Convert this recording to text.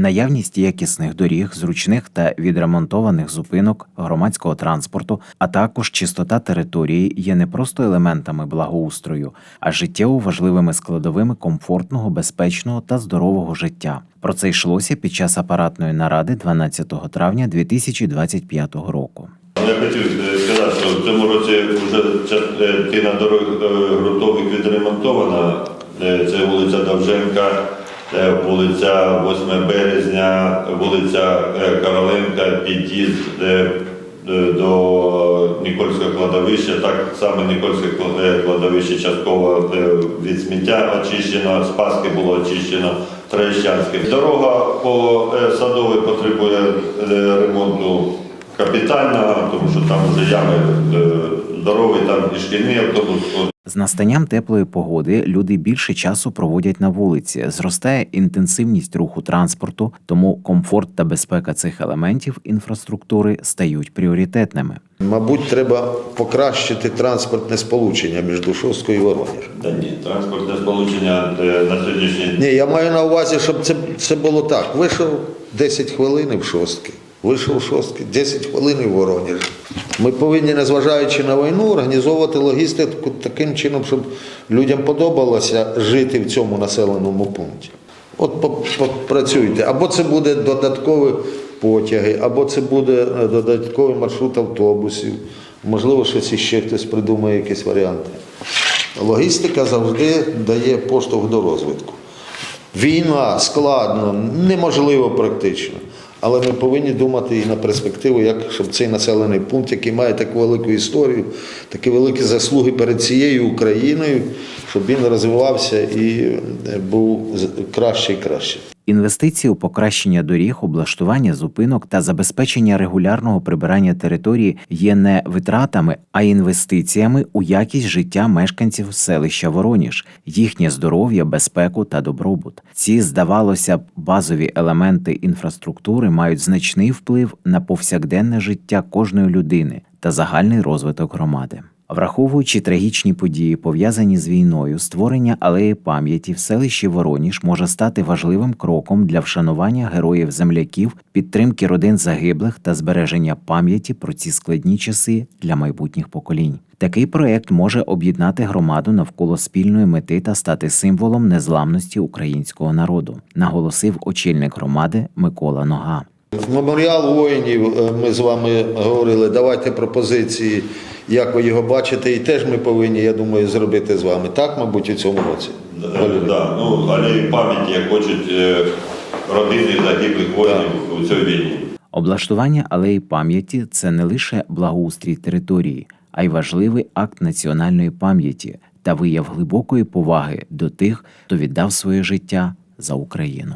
Наявність якісних доріг, зручних та відремонтованих зупинок громадського транспорту, а також чистота території є не просто елементами благоустрою, а життєво важливими складовими комфортного, безпечного та здорового життя. Про це йшлося під час апаратної наради 12 травня 2025 року. Я хотів е, сказати, що в цьому році вже частина дорог е, ґрунтових відремонтована. Е, Це вулиця Довженка, вулиця 8 березня, вулиця е, Короленка, під'їзд е, е, до Нікольського кладовища. Так само Нікольське е, кладовище частково е, від сміття очищено, Спаски було очищено, Троєщанське. Дорога по е, Садовій потребує е, ремонту капітального, тому що там вже ями е, здоровий, там і шкільний автобус. З настанням теплої погоди люди більше часу проводять на вулиці, зростає інтенсивність руху транспорту, тому комфорт та безпека цих елементів інфраструктури стають пріоритетними. Мабуть, треба покращити транспортне сполучення між Шосткою і Воронежем. Та ні, транспортне сполучення е, на сьогоднішній день. Ні, я маю на увазі, щоб це, це було так. Вийшов 10 хвилин в шостки. Вийшов в шостки, 10 хвилин в Воронежі. Ми повинні, незважаючи на війну, організовувати логістику таким чином, щоб людям подобалося жити в цьому населеному пункті. От по- попрацюйте. Або це буде додаткові потяги, або це буде е, додатковий маршрут автобусів. Можливо, щось іще хтось придумає якісь варіанти. Логістика завжди дає поштовх до розвитку. Війна складно, неможливо практично. Але ми повинні думати і на перспективу, як щоб цей населений пункт, який має таку велику історію, такі великі заслуги перед цією Україною, щоб він розвивався і був краще і краще. Інвестиції у покращення доріг, облаштування зупинок та забезпечення регулярного прибирання території є не витратами, а інвестиціями у якість життя мешканців селища Вороніж, їхнє здоров'я, безпеку та добробут. Ці, здавалося б, базові елементи інфраструктури мають значний вплив на повсякденне життя кожної людини та загальний розвиток громади. Враховуючи трагічні події, пов'язані з війною, створення алеї пам'яті в селищі Вороніж може стати важливим кроком для вшанування героїв земляків, підтримки родин загиблих та збереження пам'яті про ці складні часи для майбутніх поколінь. Такий проект може об'єднати громаду навколо спільної мети та стати символом незламності українського народу, наголосив очільник громади Микола Нога. Меморіал воїнів, е, ми з вами говорили, давайте пропозиції, як ви його бачите, і теж ми повинні, я думаю, зробити з вами. Так, мабуть, у цьому році. Да, ну, алею пам'яті, як хочуть е, родини загиблих воїнів у цій війні. Облаштування алеї пам'яті це не лише благоустрій території, а й важливий акт національної пам'яті та вияв глибокої поваги до тих, хто віддав своє життя за Україну.